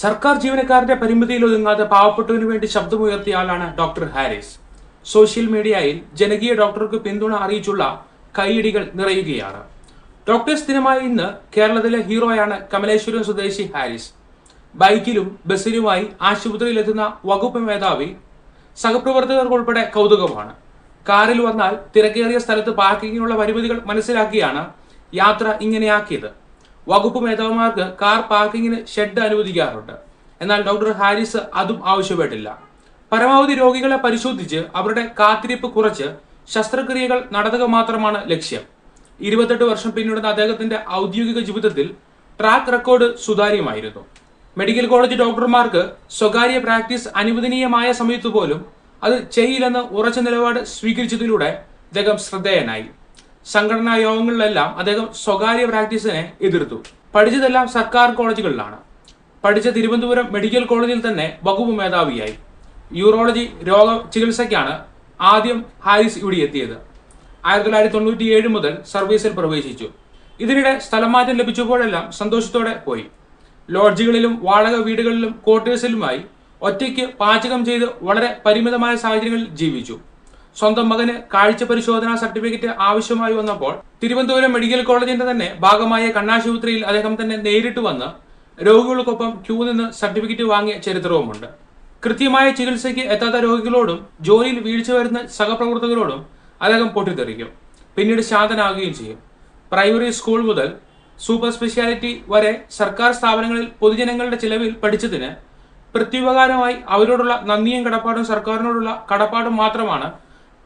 സർക്കാർ ജീവനക്കാരുടെ പരിമിതിയിൽ ഒതുങ്ങാതെ പാവപ്പെട്ടവന് വേണ്ടി ശബ്ദമുയർത്തിയ ആളാണ് ഡോക്ടർ ഹാരിസ്. സോഷ്യൽ മീഡിയയിൽ ജനകീയ ഡോക്ടർക്ക് പിന്തുണ അറിയിച്ചുള്ള കൈയിടികൾ നിറയുകയാണ്. ഡോക്ടേഴ്സ് ദിനമായ ഇന്ന് കേരളത്തിലെ ഹീറോയാണ് കമലേശ്വരം സ്വദേശി ഹാരിസ്. ബൈക്കിലും ബസ്സിലുമായി ആശുപത്രിയിലെത്തുന്ന വകുപ്പ് മേധാവി സഹപ്രവർത്തകർക്ക് ഉൾപ്പെടെ കൗതുകമാണ്. കാറിൽ വന്നാൽ തിരക്കേറിയ സ്ഥലത്ത് പാർക്കിങ്ങിനുള്ള പരിമിതികൾ മനസ്സിലാക്കിയാണ് യാത്ര ഇങ്ങനെയാക്കിയത്. വകുപ്പ് മേധാവിമാർക്ക് കാർ പാർക്കിങ്ങിന് ഷെഡ് അനുവദിക്കാറുണ്ട്. എന്നാൽ ഡോക്ടർ ഹാരിസ് അതും ആവശ്യപ്പെട്ടില്ല. പരമാവധി രോഗികളെ പരിശോധിച്ച് അവരുടെ കാത്തിരിപ്പ് കുറച്ച് ശസ്ത്രക്രിയകൾ നടത്തുക മാത്രമാണ് ലക്ഷ്യം. ഇരുപത്തെട്ട് വർഷം പിന്നിടുന്ന അദ്ദേഹത്തിന്റെ ഔദ്യോഗിക ജീവിതത്തിൽ ട്രാക്ക് റെക്കോർഡ് സുതാര്യമായിരുന്നു. മെഡിക്കൽ കോളേജ് ഡോക്ടർമാർക്ക് സ്വകാര്യ പ്രാക്ടീസ് അനുവദനീയമായ സമയത്ത് പോലും അത് ചെയ്യില്ലെന്ന് ഉറച്ച നിലപാട് സ്വീകരിച്ചതിലൂടെ അദ്ദേഹം ശ്രദ്ധേയനായി. സംഘടനാ യോഗങ്ങളിലെല്ലാം അദ്ദേഹം സ്വകാര്യ പ്രാക്ടീസിനെ എതിർത്തു. പഠിച്ചതെല്ലാം സർക്കാർ കോളേജുകളിലാണ്. പഠിച്ച തിരുവനന്തപുരം മെഡിക്കൽ കോളേജിൽ തന്നെ വകുപ്പ് മേധാവിയായി. യൂറോളജി രോഗ ചികിത്സയ്ക്കാണ് ആദ്യം ഹാരിസ് ഇവിടെ എത്തിയത്. ആയിരത്തി തൊള്ളായിരത്തി തൊണ്ണൂറ്റി ഏഴ് മുതൽ സർവീസിൽ പ്രവേശിച്ചു. ഇതിനിടെ സ്ഥലമാറ്റം ലഭിച്ചപ്പോഴെല്ലാം സന്തോഷത്തോടെ പോയി. ലോഡ്ജുകളിലും വാടക വീടുകളിലും ക്വാർട്ടേഴ്സിലുമായി ഒറ്റയ്ക്ക് പാചകം ചെയ്ത് വളരെ പരിമിതമായ സാഹചര്യങ്ങളിൽ ജീവിച്ചു. സ്വന്തം മകന് കാഴ്ച പരിശോധനാ സർട്ടിഫിക്കറ്റ് ആവശ്യമായി വന്നപ്പോൾ തിരുവനന്തപുരം മെഡിക്കൽ കോളേജിന്റെ തന്നെ ഭാഗമായ കണ്ണാശുപത്രിയിൽ അദ്ദേഹം തന്നെ നേരിട്ട് വന്ന് രോഗികൾക്കൊപ്പം ക്യൂ നിന്ന് സർട്ടിഫിക്കറ്റ് വാങ്ങിയ ചരിത്രവുമുണ്ട്. കൃത്യമായ ചികിത്സയ്ക്ക് എത്താത്ത രോഗികളോടും ജോലിയിൽ വീഴ്ച വരുന്ന സഹപ്രവർത്തകരോടും അദ്ദേഹം പൊട്ടിത്തെറിക്കും. പിന്നീട് ശാന്തനാകുകയും ചെയ്യും. പ്രൈമറി സ്കൂൾ മുതൽ സൂപ്പർ സ്പെഷ്യാലിറ്റി വരെ സർക്കാർ സ്ഥാപനങ്ങളിൽ പൊതുജനങ്ങളുടെ ചിലവിൽ പഠിച്ചതിന് പ്രത്യുപകാരമായി അവരോടുള്ള നന്ദിയും കടപ്പാടും സർക്കാരിനോടുള്ള കടപ്പാടും മാത്രമാണ്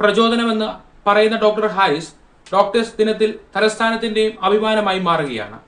പ്രചോദനമെന്ന് പറയുന്ന ഡോക്ടർ ഹാരിസ് ഡോക്ടേഴ്സ് ദിനത്തിൽ തലസ്ഥാനത്തിന്റെയും അഭിമാനമായി മാറുകയാണ്.